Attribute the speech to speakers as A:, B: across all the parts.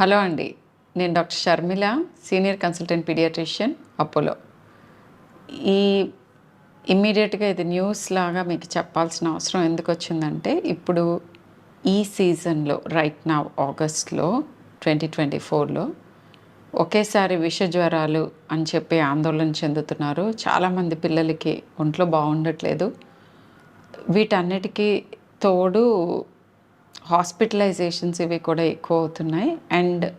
A: Hello అండి. నేను doctor Sharmila senior consultant paediatrician Apollo. ఈ ఇమ్మీడియట్గా ఇది న్యూస్ లాగా మీకు చెప్పాల్సిన అవసరం ఎందుకు వచ్చిందంటే ఇప్పుడు ఈ సీజన్లో రైట్ నా ఆగస్ట్లో ట్వంటీ ట్వంటీ ఫోర్లో ఒకేసారి విష జ్వరాలు అని చెప్పి ఆందోళన చెందుతున్నారు. చాలామంది పిల్లలకి ఒంట్లో బాగుండట్లేదు. వీటన్నిటికీ తోడు హాస్పిటలైజేషన్స్ ఇవి కూడా ఎక్కువ అవుతున్నాయి. అండ్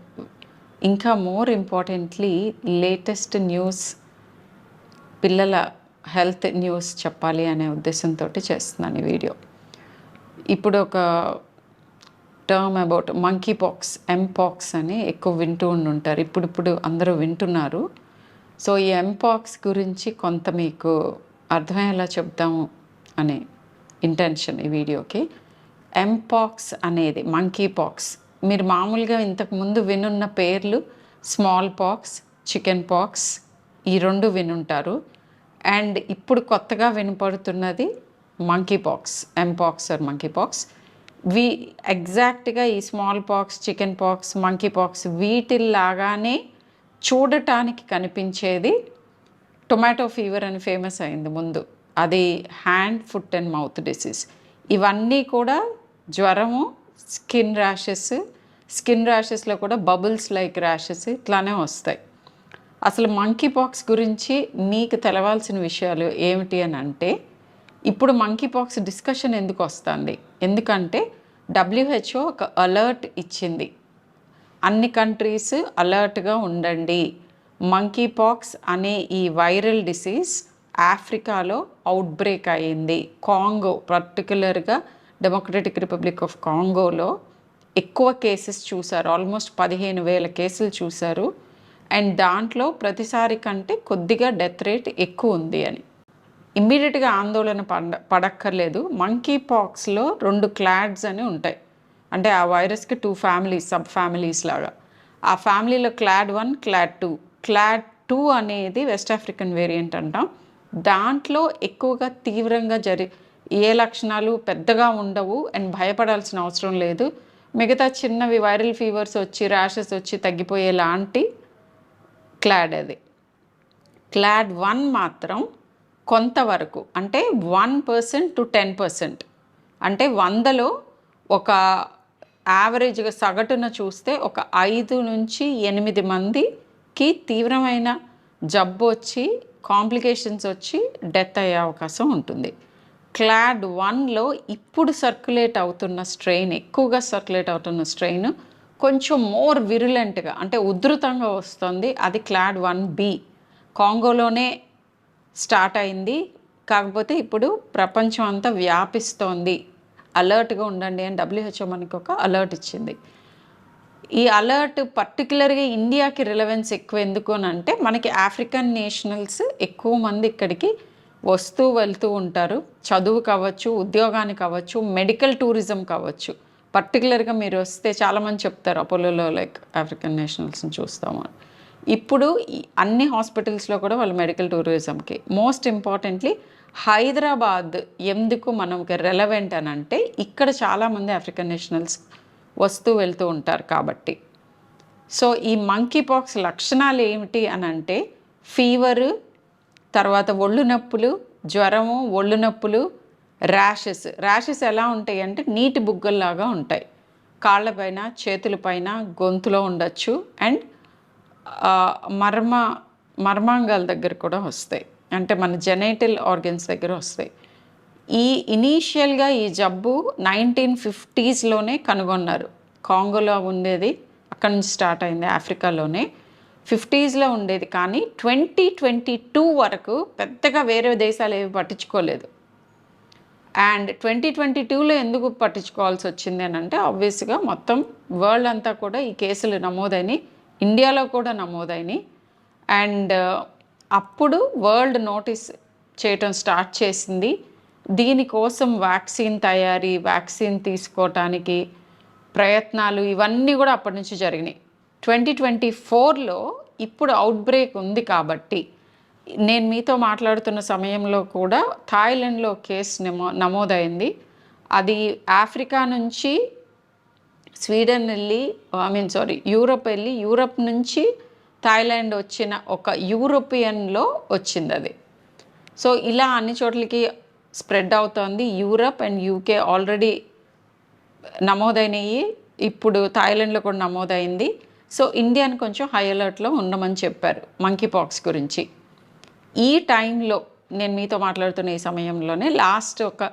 A: ఇంకా మోర్ ఇంపార్టెంట్లీ లేటెస్ట్ న్యూస్ పిల్లల హెల్త్ న్యూస్ చెప్పాలి అనే ఉద్దేశంతో చేస్తున్నాను ఈ వీడియో. ఇప్పుడు ఒక term about monkey pox mpox అని ఎక్కువ వింటూ ఉండుంటారు. ఇప్పుడిప్పుడు అందరూ వింటున్నారు. సో ఈ ఎంపాక్స్ గురించి కొంత మీకు అర్థమయ్యేలా చెప్దాము అనే ఇంటెన్షన్ ఈ వీడియోకి. ఎంపాక్స్ అనేది మంకీ పాక్స్ మీరు మామూలుగా ఇంతకు ముందు వినున్న పేర్లు స్మాల్ పాక్స్ చికెన్ పాక్స్ ఈ రెండు వినుంటారు. అండ్ ఇప్పుడు కొత్తగా వినపడుతున్నది monkey pox mpox or monkey pox వి ఎగ్జాక్ట్గా ఈ small pox chicken pox monkey pox వీటిల్లాగానే చూడటానికి కనిపించేది టొమాటో ఫీవర్ అని ఫేమస్ అయింది ముందు. అది hand foot and mouth disease ఇవన్నీ కూడా జ్వరము స్కిన్ ర్యాషెస్ స్కిన్ ర్యాషెస్లో కూడా బబుల్స్ లైక్ ర్యాషెస్ ఇట్లానే వస్తాయి. అసలు మంకీ పాక్స్ గురించి మీకు తెలవాల్సిన విషయాలు ఏమిటి అని అంటే ఇప్పుడు మంకీ పాక్స్ డిస్కషన్ ఎందుకు వస్తుంది? ఎందుకంటే డబ్ల్యూహెచ్ఓ ఒక అలర్ట్ ఇచ్చింది. అన్ని కంట్రీస్ అలర్ట్గా ఉండండి. మంకీ పాక్స్ అనే ఈ వైరల్ డిసీజ్ ఆఫ్రికాలో అవుట్ బ్రేక్ కాంగో పర్టికులర్గా డెమోక్రటిక్ రిపబ్లిక్ ఆఫ్ కాంగోలో ఎక్కువ కేసెస్ చూశారు. ఆల్మోస్ట్ పదిహేను వేల కేసులు చూశారు. అండ్ దాంట్లో ప్రతిసారి కంటే కొద్దిగా డెత్ రేట్ ఎక్కువ ఉంది అని. ఇమ్మీడియట్గా ఆందోళన పడ పడక్కర్లేదు. మంకీ పాక్స్లో రెండు క్లాడ్స్ అని ఉంటాయి. అంటే ఆ వైరస్కి టూ ఫ్యామిలీస్ సబ్ ఫ్యామిలీస్ లాగా. ఆ ఫ్యామిలీలో clade one clade two clade two అనేది వెస్ట్ ఆఫ్రికన్ వేరియంట్ అంటాం. దాంట్లో ఎక్కువగా తీవ్రంగా జరి ఏ లక్షణాలు పెద్దగా ఉండవు అండ్ భయపడాల్సిన అవసరం లేదు. మిగతా చిన్నవి వైరల్ ఫీవర్స్ వచ్చి ర్యాషెస్ వచ్చి తగ్గిపోయేలాంటి క్లాడ్ అది. క్లాడ్ వన్ మాత్రం కొంతవరకు అంటే one percent to ten percent అంటే వందలో ఒక యావరేజ్గా సగటున చూస్తే ఒక ఐదు నుంచి ఎనిమిది మందికి తీవ్రమైన జబ్బు వచ్చి కాంప్లికేషన్స్ వచ్చి డెత్ అయ్యే అవకాశం ఉంటుంది. క్లాడ్ వన్లో ఇప్పుడు సర్క్యులేట్ అవుతున్న స్ట్రెయిన్ ఎక్కువగా సర్క్యులేట్ అవుతున్న స్ట్రెయిన్ కొంచెం మోర్ విరులెంట్గా అంటే ఉధృతంగా వస్తుంది. అది క్లాడ్ వన్ బి. కాంగోలోనే స్టార్ట్ అయింది. కాకపోతే ఇప్పుడు ప్రపంచం అంతా వ్యాపిస్తోంది. అలర్ట్గా ఉండండి అని డబ్ల్యూహెచ్ఓ మనకి ఒక అలర్ట్ ఇచ్చింది. ఈ అలర్ట్ పర్టికులర్గా ఇండియాకి రిలవెన్స్ ఎక్కువ ఎందుకు అని అంటే మనకి ఆఫ్రికన్ నేషనల్స్ ఎక్కువ మంది ఇక్కడికి వస్తూ వెళ్తూ ఉంటారు. చదువు కావచ్చు ఉద్యోగానికి కావచ్చు మెడికల్ టూరిజం కావచ్చు. పర్టికులర్గా మీరు వస్తే చాలామంది చెప్తారు అపోలోలో లైక్ ఆఫ్రికన్ నేషనల్స్ని చూస్తాము ఇప్పుడు అన్ని హాస్పిటల్స్లో కూడా వాళ్ళు మెడికల్ టూరిజంకి మోస్ట్ ఇంపార్టెంట్లీ హైదరాబాద్ ఎందుకు మనకి రెలవెంట్ అని అంటే ఇక్కడ చాలామంది ఆఫ్రికన్ నేషనల్స్ వస్తూ వెళ్తూ ఉంటారు కాబట్టి. సో ఈ మంకీ పాక్స్ లక్షణాలు ఏమిటి అని అంటే ఫీవరు తర్వాత ఒళ్ళు నొప్పులు జ్వరము ఒళ్ళు నొప్పులు ర్యాషెస్ ర్యాషెస్ ఎలా ఉంటాయి అంటే నీటి బుగ్గల్లాగా ఉంటాయి. కాళ్ళపైన చేతులపైన గొంతులో ఉండొచ్చు అండ్ మర్మ మర్మాంగాల దగ్గర కూడా వస్తాయి. అంటే మన జెనేటల్ ఆర్గన్స్ దగ్గర వస్తాయి. ఈ ఇనీషియల్గా ఈ జబ్బు నైన్టీన్ ఫిఫ్టీస్లోనే కనుగొన్నారు. కాంగోలో ఉండేది. అక్కడి నుంచి స్టార్ట్ అయింది. ఆఫ్రికాలోనే. ఫిఫ్టీస్లో ఉండేది కానీ ట్వంటీ ట్వంటీ టూ వరకు పెద్దగా వేరే దేశాలు ఏవి పట్టించుకోలేదు. అండ్ ట్వంటీ ట్వంటీ టూలో ఎందుకు పట్టించుకోవాల్సి వచ్చింది అని అంటే ఆబ్వియస్గా మొత్తం వరల్డ్ అంతా కూడా ఈ కేసులు నమోదైనవి ఇండియాలో కూడా నమోదైనవి అండ్ uh, అప్పుడు వరల్డ్ నోటీస్ చేయటం స్టార్ట్ చేసింది. దీనికోసం వ్యాక్సిన్ తయారీ వ్యాక్సిన్ తీసుకోవటానికి ప్రయత్నాలు ఇవన్నీ కూడా అప్పటి నుంచి జరిగినాయి. ట్వంటీ ట్వంటీ ఫోర్లో ఇప్పుడు అవుట్ బ్రేక్ ఉంది కాబట్టి నేను మీతో మాట్లాడుతున్న సమయంలో కూడా థాయిలాండ్లో కేసు నమో నమోదైంది. అది ఆఫ్రికా నుంచి స్వీడన్ వెళ్ళి ఐ మీన్ సారీ యూరప్ వెళ్ళి యూరప్ నుంచి థాయిలాండ్ వచ్చిన ఒక యూరోపియన్లో వచ్చింది అది. సో ఇలా అన్ని చోట్లకి స్ప్రెడ్ అవుతోంది. యూరప్ అండ్ యూకే ఆల్రెడీ నమోదైనవి ఇప్పుడు థాయిలాండ్లో కూడా నమోదైంది. సో ఇండియాని కొంచెం హై అలర్ట్లో ఉండమని చెప్పారు మంకీ పాక్స్ గురించి. ఈ టైంలో నేను మీతో మాట్లాడుతున్న ఈ సమయంలోనే లాస్ట్ ఒక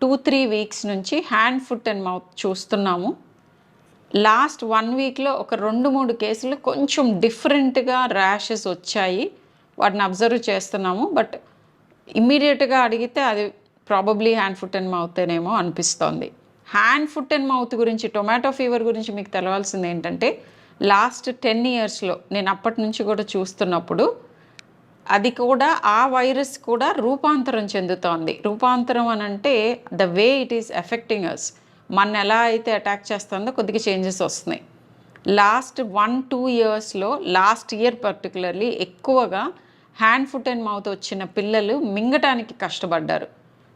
A: టూ త్రీ వీక్స్ నుంచి హ్యాండ్ ఫుట్ అండ్ మౌత్ చూస్తున్నాము. లాస్ట్ వన్ వీక్లో ఒక రెండు మూడు కేసులు కొంచెం డిఫరెంట్గా ర్యాషెస్ వచ్చాయి. వాటిని అబ్జర్వ్ చేస్తున్నాము బట్ ఇమ్మీడియట్గా అడిగితే అది ప్రాబబ్లీ హ్యాండ్ ఫుట్ అండ్ మౌతేనేమో అనిపిస్తోంది. హ్యాండ్ ఫుట్ అండ్ మౌత్ గురించి టొమాటో ఫీవర్ గురించి మీకు తెలవాల్సింది ఏంటంటే లాస్ట్ టెన్ ఇయర్స్లో నేను అప్పటి నుంచి కూడా చూస్తున్నప్పుడు అది కూడా ఆ వైరస్ కూడా రూపాంతరం చెందుతోంది. రూపాంతరం అని అంటే the way it is affecting us మన ఎలా అయితే అటాక్ చేస్తుందో కొద్దిగా చేంజెస్ వస్తున్నాయి. లాస్ట్ వన్ టూ ఇయర్స్లో లాస్ట్ ఇయర్ పర్టికులర్లీ ఎక్కువగా హ్యాండ్ ఫుట్ అండ్ మౌత్ వచ్చిన పిల్లలు మింగటానికి కష్టపడ్డారు.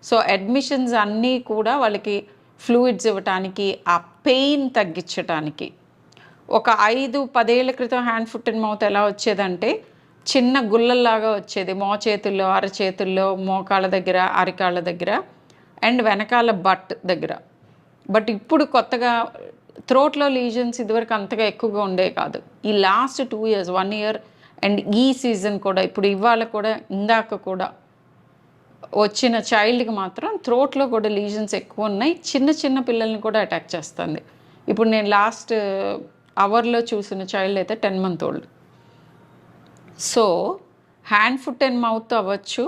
A: సో అడ్మిషన్స్ అన్నీ కూడా వాళ్ళకి ఫ్లూయిడ్స్ ఇవ్వటానికి ఆ పెయిన్ తగ్గించటానికి ఒక ఐదు పదేళ్ళ క్రితం హ్యాండ్ ఫుట్ అండ్ మౌత్ ఎలా వచ్చేదంటే చిన్న గుల్లల్లాగా వచ్చేది. మోచేతుల్లో అరచేతుల్లో మోకాళ్ళ దగ్గర అరికాళ్ళ దగ్గర అండ్ వెనకాల బట్ దగ్గర. బట్ ఇప్పుడు కొత్తగా థ్రోట్లో లీజన్స్ ఇదివరకు అంతగా ఎక్కువగా ఉండే కాదు. ఈ last two years one year and ఈ సీజన్ కూడా ఇప్పుడు ఇవాళ కూడా ఇందాక కూడా వచ్చిన చైల్డ్కి మాత్రం థ్రోట్లో కూడా లీజన్స్ ఎక్కువ ఉన్నాయి. చిన్న చిన్న పిల్లల్ని కూడా అటాక్ చేస్తుంది. ఇప్పుడు నేను లాస్ట్ అవర్లో చూసిన చైల్డ్ అయితే ten month old so hand foot and mouth అవ్వచ్చు.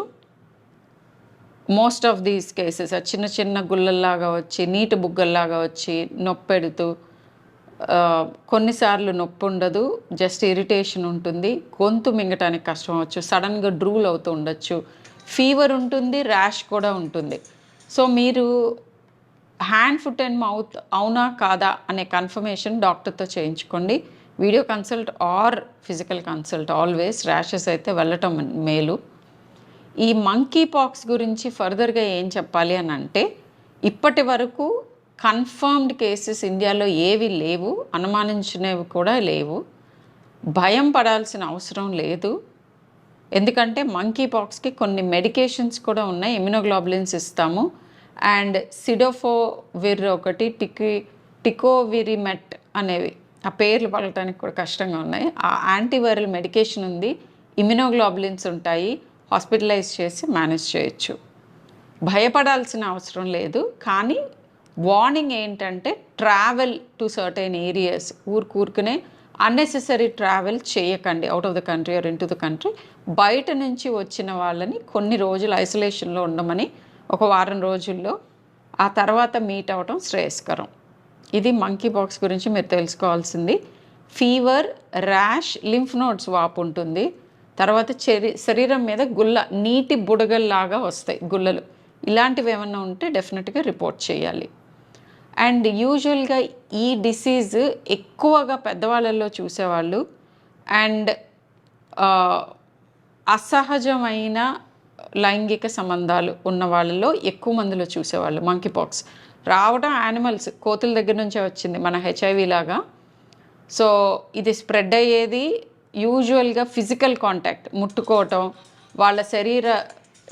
A: మోస్ట్ ఆఫ్ దీస్ కేసెస్ చిన్న చిన్న గుల్లల్లాగా వచ్చి నీటి బుగ్గల్లాగా వచ్చి నొప్పెడుతూ కొన్నిసార్లు నొప్పి ఉండదు జస్ట్ ఇరిటేషన్ ఉంటుంది గొంతు మింగటానికి కష్టం అవ్వచ్చు సడన్గా డ్రూల్ అవుతూ ఉండొచ్చు ఫీవర్ ఉంటుంది ర్యాష్ కూడా ఉంటుంది. సో మీరు హ్యాండ్ ఫుట్ అండ్ మౌత్ అవునా కాదా అనే కన్ఫర్మేషన్ డాక్టర్తో చేయించుకోండి. Video consult or physical consult always. Rashes అయితే వెళ్ళటం మేలు. ఈ మంకీ పాక్స్ గురించి ఫర్దర్గా ఏం చెప్పాలి అని అంటే ఇప్పటి వరకు కన్ఫర్మ్డ్ కేసెస్ ఇండియాలో ఏవి లేవు అనుమానించినవి కూడా లేవు. భయం పడాల్సిన అవసరం లేదు. ఎందుకంటే మంకీ పాక్స్కి కొన్ని మెడికేషన్స్ కూడా ఉన్నాయి. ఇమ్యునోగ్లోబులిన్స్ ఇస్తాము. అండ్ సిడోఫోవిర్ ఒకటి టికి టికోవిరిమెట్ అనేవి. ఆ పేర్లు పలకడానికి కూడా కష్టంగా ఉన్నాయి. ఆ యాంటీవైరల్ మెడికేషన్ ఉంది. ఇమ్యునోగ్లోబులిన్స్ ఉంటాయి. హాస్పిటలైజ్ చేసి మేనేజ్ చేయొచ్చు. భయపడాల్సిన అవసరం లేదు. కానీ వార్నింగ్ ఏంటంటే ట్రావెల్ టు సర్టైన్ ఏరియాస్. ఊరుకూరుకునే అన్నెసెసరీ ట్రావెల్ చేయకండి. Out of the country or into the country. బయట నుంచి వచ్చిన వాళ్ళని కొన్ని రోజులు ఐసోలేషన్లో ఉండమని ఒక వారం రోజుల్లో ఆ తర్వాత మీట్ అవ్వటం శ్రేయస్కరం. ఇది మంకీ బాక్స్ గురించి మీరు తెలుసుకోవాల్సింది. ఫీవర్ ర్యాష్ లింఫ్ నోడ్స్ వాపు ఉంటుంది. తర్వాత చెరి శరీరం మీద గుల్ల నీటి బుడగల్లాగా వస్తాయి గుల్లలు. ఇలాంటివి ఏమన్నా ఉంటే డెఫినెట్గా రిపోర్ట్ చేయాలి. అండ్ యూజువల్గా ఈ డిసీజ్ ఎక్కువగా పెద్దవాళ్ళల్లో చూసేవాళ్ళు. అండ్ uh, అసహజమైన లైంగిక సంబంధాలు ఉన్న వాళ్ళలో ఎక్కువ మందిలో చూసేవాళ్ళు మంకీ పాక్స్ రావడం యానిమల్స్ కోతుల దగ్గర నుంచే వచ్చింది మన హెచ్ఐవి లాగా. సో ఇది స్ప్రెడ్ అయ్యేది యూజువల్గా ఫిజికల్ కాంటాక్ట్ ముట్టుకోవటం వాళ్ళ శరీర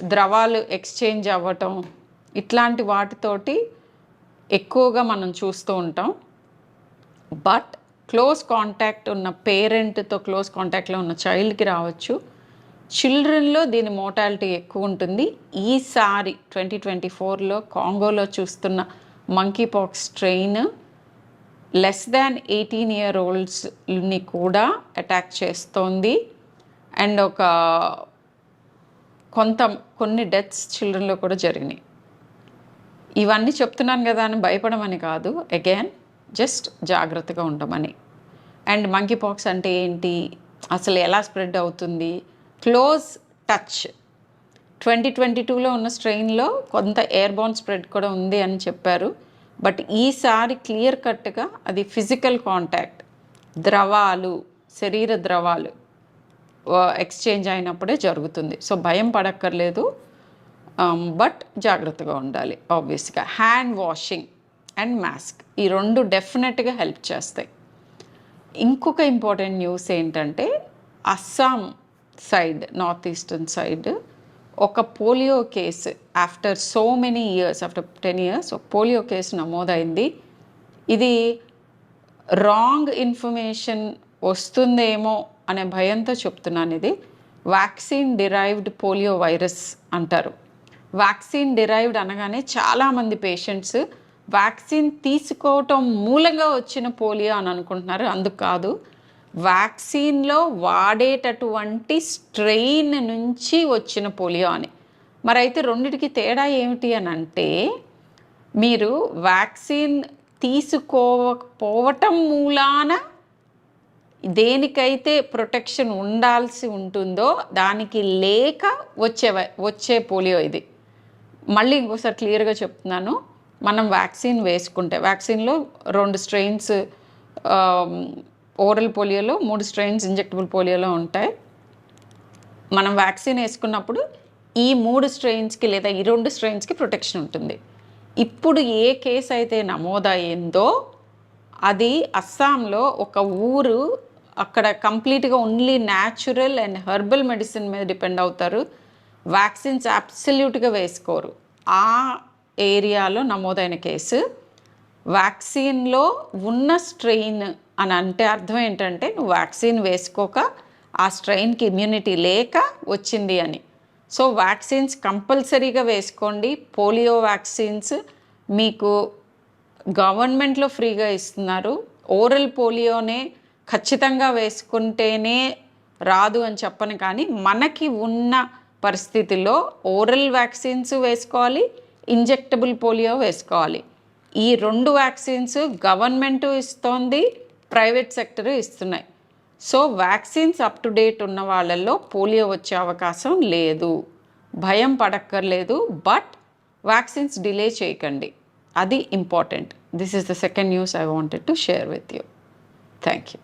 A: ద్రవాలు ఎక్స్చేంజ్ అవ్వటం ఇట్లాంటి వాటితోటి ఎక్కువగా మనం చూస్తూ ఉంటాం. బట్ క్లోజ్ కాంటాక్ట్ ఉన్న పేరెంట్తో క్లోజ్ కాంటాక్ట్లో ఉన్న చైల్డ్కి రావచ్చు. చిల్డ్రన్లో దీని మోటాలిటీ ఎక్కువ ఉంటుంది. ఈసారి ట్వంటీ ట్వంటీ ఫోర్లో కాంగోలో చూస్తున్న monkeypox strain less than eighteen year ఓల్డ్స్ని కూడా అటాక్ చేస్తోంది. అండ్ ఒక కొంత కొన్ని డెత్స్ చిల్డ్రన్లో కూడా జరిగినాయి. ఇవన్నీ చెప్తున్నాను కదా అని భయపడమని కాదు. అగైన్ జస్ట్ జాగ్రత్తగా ఉండమని. అండ్ మంకీ పాక్స్ అంటే ఏంటి? అసలు ఎలా స్ప్రెడ్ అవుతుంది? Close touch. ట్వంటీ ట్వంటీ టూలో ఉన్న స్ట్రెయిన్లో కొంత ఎయిర్బోన్ స్ప్రెడ్ కూడా ఉంది అని చెప్పారు. బట్ ఈసారి క్లియర్ కట్గా అది ఫిజికల్ కాంటాక్ట్. ద్రవాలు శరీర ద్రవాలు ఎక్స్చేంజ్ అయినప్పుడే జరుగుతుంది. సో భయం పడక్కర్లేదు. బట్ జాగ్రత్తగా ఉండాలి ఆబ్వియస్గా హ్యాండ్ వాషింగ్ అండ్ మాస్క్ ఈ రెండు డెఫినెట్గా హెల్ప్ చేస్తాయి. ఇంకొక ఇంపార్టెంట్ న్యూస్ ఏంటంటే Assam side north eastern side ఒక polio case after so many years after ten years ఒక పోలియో కేసు నమోదైంది. ఇది రాంగ్ ఇన్ఫర్మేషన్ వస్తుందేమో అనే భయంతో చెప్తున్నాను ఇది. వ్యాక్సిన్ డిరైవ్డ్ పోలియో వైరస్ అంటారు. వ్యాక్సిన్ డిరైవ్డ్ అనగానే చాలామంది పేషెంట్స్ వ్యాక్సిన్ తీసుకోవటం మూలంగా వచ్చిన పోలియో అని అనుకుంటున్నారు. అందుకు కాదు. వ్యాక్సిన్లో వాడేటటువంటి స్ట్రెయిన్ నుంచి వచ్చిన పోలియో అని. మరి అయితే రెండిటికి తేడా ఏమిటి అని అంటే మీరు వ్యాక్సిన్ తీసుకోకపోవటం మూలాన దేనికైతే ప్రొటెక్షన్ ఉండాల్సి ఉంటుందో దానికి లేక వచ్చే వచ్చే పోలియో ఇది. మళ్ళీ ఇంకోసారి క్లియర్గా చెప్తున్నాను. మనం వ్యాక్సిన్ వేసుకుంటే వ్యాక్సిన్లో రెండు స్ట్రెయిన్స్ ఓరల్ పోలియోలో మూడు స్ట్రెయిన్స్ ఇంజెక్టబుల్ పోలియోలో ఉంటాయి. మనం వ్యాక్సిన్ వేసుకున్నప్పుడు ఈ మూడు స్ట్రెయిన్స్కి లేదా ఈ రెండు స్ట్రెయిన్స్కి ప్రొటెక్షన్ ఉంటుంది. ఇప్పుడు ఏ కేసు అయితే నమోదయ్యిందో అది అస్సాంలో ఒక ఊరు అక్కడ కంప్లీట్గా only natural and herbal medicine మీద డిపెండ్ అవుతారు. వ్యాక్సిన్స్ అబ్సల్యూట్గా వేసుకోరు. ఆ ఏరియాలో నమోదైన కేసు. వ్యాక్సిన్లో ఉన్న స్ట్రెయిన్ అని అంటే అర్థం ఏంటంటే నువ్వు వ్యాక్సిన్ వేసుకోక ఆ స్ట్రెయిన్కి ఇమ్యూనిటీ లేక వచ్చింది అని. సో వ్యాక్సిన్స్ కంపల్సరీగా వేసుకోండి. పోలియో వ్యాక్సిన్స్ మీకు గవర్నమెంట్లో ఫ్రీగా ఇస్తున్నారు. ఓరల్ పోలియోనే ఖచ్చితంగా వేసుకుంటేనే రాదు అని చెప్పను కానీ మనకి ఉన్న పరిస్థితిలో ఓరల్ వ్యాక్సిన్స్ వేసుకోవాలి ఇంజెక్టబుల్ పోలియో వేసుకోవాలి. ఈ రెండు వ్యాక్సిన్స్ గవర్నమెంట్ ఇస్తోంది. ప్రైవేట్ సెక్టర్ ఇస్తున్నాయి. So vaccines up to date ఉన్న వాళ్ళల్లో పోలియో వచ్చే అవకాశం లేదు. భయం పడక్కర్లేదు బట్ వ్యాక్సిన్స్ డిలే చేయకండి. అది important. This is the second news I wanted to share with you. Thank you